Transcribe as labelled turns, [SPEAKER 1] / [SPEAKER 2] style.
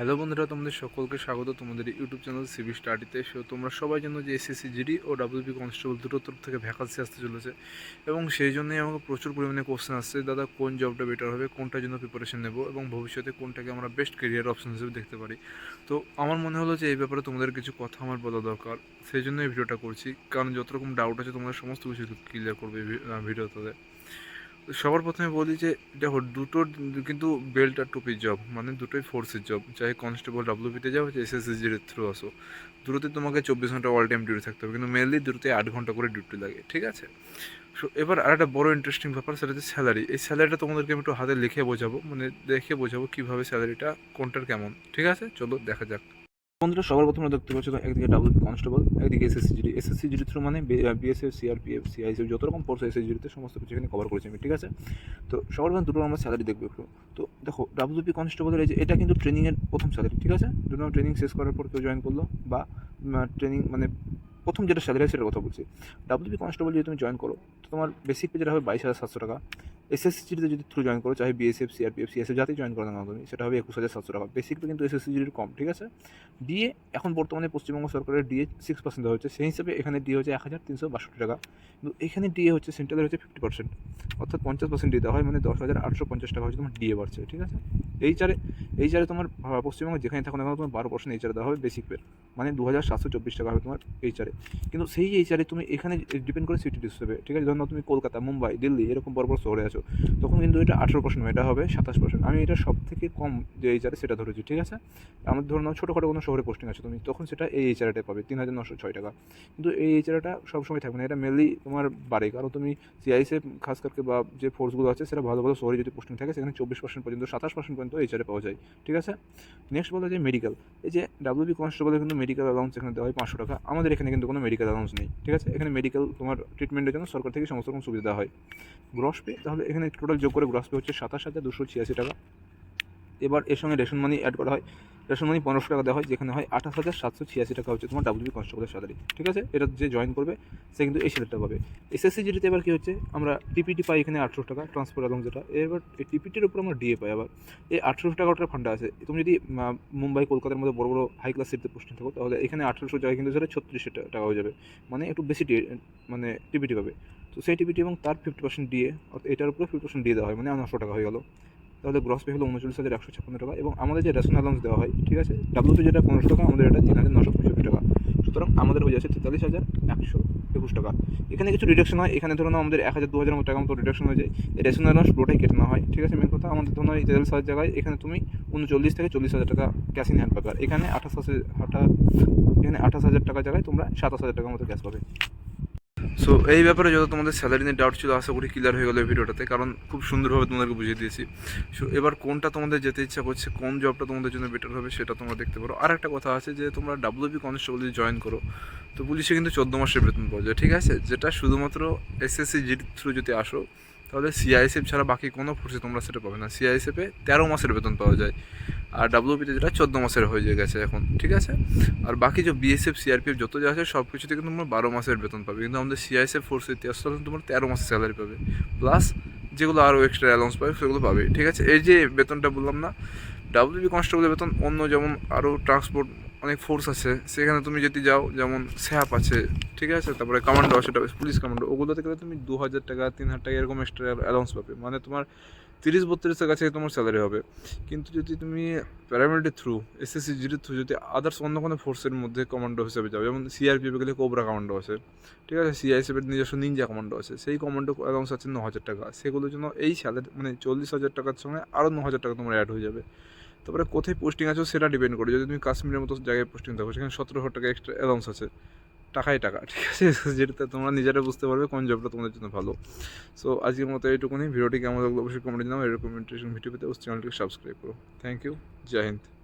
[SPEAKER 1] Hello বন্ধুরা, তোমাদের সকলকে স্বাগত তোমাদের ইউটিউব চ্যানেল সিবি স্টাডিতে। সো তোমরা সবাই জানো যে এসএসসি জিডি ও ডাব্লিউবি কনস্টেবল দুটোর তরফ থেকে ভ্যাকান্সি আসতে চলেছে এবং সেই জন্যই আমাকে প্রচুর পরিমাণে কোশ্চেন আসছে, দাদা কোন জবটা বেটার হবে, কোনটার জন্য প্রিপারেশন নেব এবং ভবিষ্যতে কোনটাকে আমরা বেস্ট কেরিয়ার অপশন হিসেবে দেখতে পারি। তো আমার মনে হলো যে এই ব্যাপারে তোমাদের কিছু কথা আমার বলা দরকার, সেই জন্য এই ভিডিওটা করছি। কারণ যত রকম ডাউট আছে, তোমরা সমস্ত কিছু ক্লিয়ার করবে ভিডিওতে সবার প্রথমে বলি যে, দেখো, দুটোর কিন্তু বেল্ট আর টুপির জব মানে দুটোই ফোর্সের জব চাই কনস্টেবল ডাব্লিউপিতে যাও চাই এসএসসিজির থ্রু আসো। দুটোতে তোমাকে চব্বিশ ঘণ্টা অল টাইম ডিউটি থাকতে হবে, কিন্তু মেনলি দুটোতে আট ঘণ্টা করে ডিউটি লাগে, ঠিক আছে? সো এবার আর একটা বড়ো ইন্টারেস্টিং ব্যাপার, সেটা হচ্ছে স্যালারি এই স্যালারিটা তোমাদেরকে আমি একটু হাতে লিখে বোঝাবো মানে দেখে বোঝাবো কীভাবে স্যালারিটা কোনটার কেমন, ঠিক আছে? চলো, দেখা যাক। বন্ধুরা সবার প্রথমে দেখতে পাচ্ছ, একদিকে ডাবল কনস্টেবল একদিকে SSC GD SSC GD through মানে বিএসএফ সিআরপিএফ সিআইসিএফ যত রকম ফোর্স এসএসসি জিডিতে সমস্ত কিছু এখানে কভার করেছি আমি, ঠিক আছে? তো সবার প্রথমে দুটো আমরা স্যালারি দেখব একটু। তো দেখো ডাব্লিউপি কনস্টেবলের এই যে, এটা কিন্তু ট্রেনিংয়ের প্রথম স্যালারি ঠিক আছে? ধরুন ট্রেনিং শেষ করার পর কেউ জয়েন করল বা ট্রেনিং মানে প্রথম যেটা স্যালারি সেটার কথা বলছি। ডাব্লিউপি কনস্টেবল যদি তুমি জয়েন করো, তো তোমার বেসিক পে যেটা হবে বাইশ হাজার সাতশো টাকা। এসএসসিজিতে যদি থ্রু জয়েন করো, চাহে বিএসএফ সিআরপিএফ সিএসএফ যাতেই জয়েন করো না তুমি সেটা হবে একুশ হাজার সাতশো টাকা। বেসিক কিন্তু কিন্তু এসএসসিজির কম ঠিক আছে? ডিএ এখন বর্তমানে পশ্চিমবঙ্গ সরকারের ডিএ সিক্স পার্সেন্ট হচ্ছে সেই হিসাবে এখানে ডিএ হচ্ছে এক হাজার তিনশো বাষট্টি টাকা। কিন্তু এখানে ডিএ হচ্ছে সেন্ট্রালের হচ্ছে ফিফটি পার্সেন্ট অর্থাৎ পঞ্চাশ পার্সেন্ট দিতে হয় মানে দশ হাজার আটশো পঞ্চাশ টাকা হচ্ছে তোমার ডিএ বাড়ছে, ঠিক আছে? এই চারে এই চারে তোমার পশ্চিমবঙ্গে যেখানে থাকো না কেন তোমার বারো পার্সেন্ট এই চারে দেওয়া হবে বেসিক পে মানে দু হাজার সাতশো চব্বিশ টাকা হবে তোমার এই চারে কিন্তু সেই এই চারে তুমি এখানে ডিপেন্ড করে সিটি হিসেবে ঠিক আছে? ধরো তুমি কলকাতা, মুম্বাই, দিল্লি এরকম বড় বড় শহরে আছো, তখন কিন্তু এটা আঠেরো পার্সেন্ট এটা হবে সাতাশ পার্সেন্ট আমি এটা সব থেকে কম যে এই চারে সেটা ধরেছি, ঠিক আছে? আমার ধরো নাও ছোটোখাটো কোনো শহরে পোস্টিং আছে তুমি, তখন সেটা এই এইচআরটা পাবে, তিন হাজার নশো ছয় টাকা। কিন্তু এই এইচআরটা সবসময় থাকবে না, এটা মেনলি তোমার বাড়ে। কারণ তুমি সিআইসে খাস করকে বা যে ফোর্সগুলো আছে, সেটা ভালো ভালো শহরে যদি পোস্টিং থাকে, সেখানে চব্বিশ পার্সেন্ট পর্যন্ত, সাতাশ পার্সেন্ট পর্যন্ত এইচআরে পাওয়া যায়, ঠিক আছে? নেক্সট বলা যায় মেডিকেল এই যে ডাব্লিউবি কনস্টেবলের কিন্তু মেডিকেল অ্যালাউন্স এখানে দেওয়া হয় পাঁচশো টাকা, আমাদের এখানে কিন্তু কোনো মেডিকেল অ্যালাউন্স নেই, ঠিক আছে? এখানে মেডিকেল তোমার ট্রিটমেন্টের জন্য সরকার থেকে সমস্ত রকম সুবিধা হয়। গ্রস পে তাহলে এখানে টোটাল যোগ করে গ্রস পে হচ্ছে সাতাশ হাজার দুশো ছিয়াশি টাকা। এবার এর সঙ্গে রেশন মানি অ্যাড করা হয় রেশন মানি পনেরোশো টাকা দেওয়া হয়, যেখানে হয় আঠাশ হাজার সাতশো ছিয়াশি টাকা হচ্ছে তোমার ডাব্লিউবি কনস্টেবলের স্যালারি ঠিক আছে? এটা যে জয়েন করবে, সে কিন্তু এই স্যালারিটা পাবে। এসএসসি জিডিতে এবার কী হচ্ছে? আমরা টিপিটি পাই এখানে আটশো টাকা ট্রান্সফার অ্যালাউন্স যেটা। এবার এই টিপিটির উপর আমরা ডিএ পাই আবার। এই আঠেরোশো টাকা ওটার ফান্ডা আছে। তুমি যদি মুম্বাই, কলকাতার মধ্যে বড় বড় হাই ক্লাস সিটিতে পোস্টিং থাকো, তাহলে এখানে আঠেরোশো জায়গায় কিন্তু সেটা ছত্রিশশো টাকা হয়ে যাবে। মানে একটু বেশি মানে টিপিটি পাবে। তো সেই টিপিটি এবং তার ফিফটি পার্সেন্ট ডিএ অর্থাৎ এটার উপরে ফিফটি পার্সেন্ট দিয়ে দেওয়া হয় মানে নশো টাকা হয়ে গেলো। তাহলে গ্রস পে হলো উনচল্লিশ হাজার একশো ছাপ্পান্ন টাকা এবং আমাদের যে রেশন অ্যালাউন্স দেওয়া হয়, ঠিক আছে? ডাব্লিউপি যেটা পনেরোশো টাকা, আমাদের এটা তিন হাজার নশো পঁয়ষট্টি টাকা। সুতরাং আমাদের হয়ে যাচ্ছে তেতাল্লিশ হাজার একশো একুশ টাকা। এখানে কিছু রিডাকশন হয়, এখানে ধরুন আমাদের এক হাজার দু হাজার টাকা মতো রিডাকশন হয়ে যায়। রেশন অ্যালাউন্স পুরোটাই কেটে নেওয়া হয়, ঠিক আছে? মেন কথা, আমাদের ধরুন এই তেতাল্লিশ হাজার জায়গায়, এখানে তুমি উনচল্লিশ থেকে চল্লিশ হাজার টাকা ক্যাশ ইন হ্যান্ড পাবে। এখানে আঠাশ হাজার এখানে আঠাশ হাজার টাকা জায়গায় তোমরা সাতাশ হাজার টাকার মতো ক্যাশ পাবে। সো এই ব্যাপারে যত তোমাদের স্যালারি নিয়ে ডাউট ছিল, আশা করি ক্লিয়ার হয়ে গেলো ভিডিওটাতে, কারণ খুব সুন্দরভাবে তোমাদেরকে বুঝিয়ে দিয়েছি। সো এবার কোনটা তোমাদের যেতে ইচ্ছা করছে, কোন জবটা তোমাদের জন্য বেটার হবে, সেটা তোমরা দেখতে পারো। আর একটা কথা আছে যে, তোমরা ডাব্লিউবি কনস্টেবল যদি জয়েন করো, তো পুলিশে কিন্তু চোদ্দ মাসের বেতন পাওয়া যায়, ঠিক আছে? যেটা শুধুমাত্র এসএসসি জি থ্রু যদি আসো, তাহলে সিআইএসএফ ছাড়া বাকি কোনো ফোর্সে তোমরা সেটা পাবে না। সিআইএসএফে তেরো মাসের বেতন পাওয়া যায়। আর ডাব্লিউপিতে যেটা চোদ্দ মাসের হয়ে গেছে এখন, ঠিক আছে? আর বাকি যে বিএসএফ সিআরপিএফ যত যা আছে সব কিছুতে কিন্তু তোমরা বারো মাসের বেতন পাবে। কিন্তু আমাদের সিআইএসএফ ফোর্স ইতিহাস তখন তোমরা তেরো মাসের স্যালারি পাবে। প্লাস যেগুলো আরও এক্সট্রা অ্যালাউন্স পাবে, সেগুলো পাবে, ঠিক আছে? এই যে বেতনটা বললাম না ডাব্লিউবি কনস্টেবলের বেতন অন্য যেমন আরও ট্রান্সপোর্ট অনেক ফোর্স আছে, সেখানে তুমি যদি যাও, যেমন স্যাপ আছে, ঠিক আছে? তারপরে কমান্ডো আছে, পুলিশ কমান্ডো ওগুলোতে গেলে তুমি দু হাজার টাকা তিন হাজার টাকা এরকম এক্সট্রা অ্যালাউন্স পাবে। মানে তোমার তিরিশ বত্রিশের কাছে তোমার স্যালারি হবে। কিন্তু যদি তুমি প্যারামিলিটারি থ্রু এসএসসি জিডির থ্রু যদি আদার্স অন্য কোনো ফোর্সের মধ্যে কমান্ডো হিসেবে যাও, যেমন সিআরপিএফ গেলে কোবরা কমান্ডো আছে, ঠিক আছে? সিআইএসএফের নিজস্ব নিনজা কমান্ডো আছে, সেই কমান্ডো অ্যালাউন্স আছে ন হাজার টাকা। সেগুলোর জন্য এই স্যালারি মানে চল্লিশ হাজার টাকার সঙ্গে আরও ন হাজার টাকা তোমার অ্যাড হয়ে যাবে। তারপরে কোথায় পোস্টিং আছো সেটা ডিপেন্ড করে। যদি তুমি কাশ্মীরের মতো জায়গায় পোস্টিং থাকো সেখানে সতেরো হাজার টাকা এক্সট্রা অ্যালাউন্স আছে। টাকাই টাকা, ঠিক আছে? যেটাতে তোমরা নিজেরা বুঝতে পারবে কোন জবটা তোমাদের জন্য ভালো। সো আজকের মতো এইটুকুনি। ভিডিওটি কেমন লাগল অবশ্যই কমেন্ট জানাও। এরকম ইন্টারেস্টিং ভিডিও পেতে চ্যানেলটিকে সাবস্ক্রাইব করো। থ্যাংক ইউ জয় হিন্দ।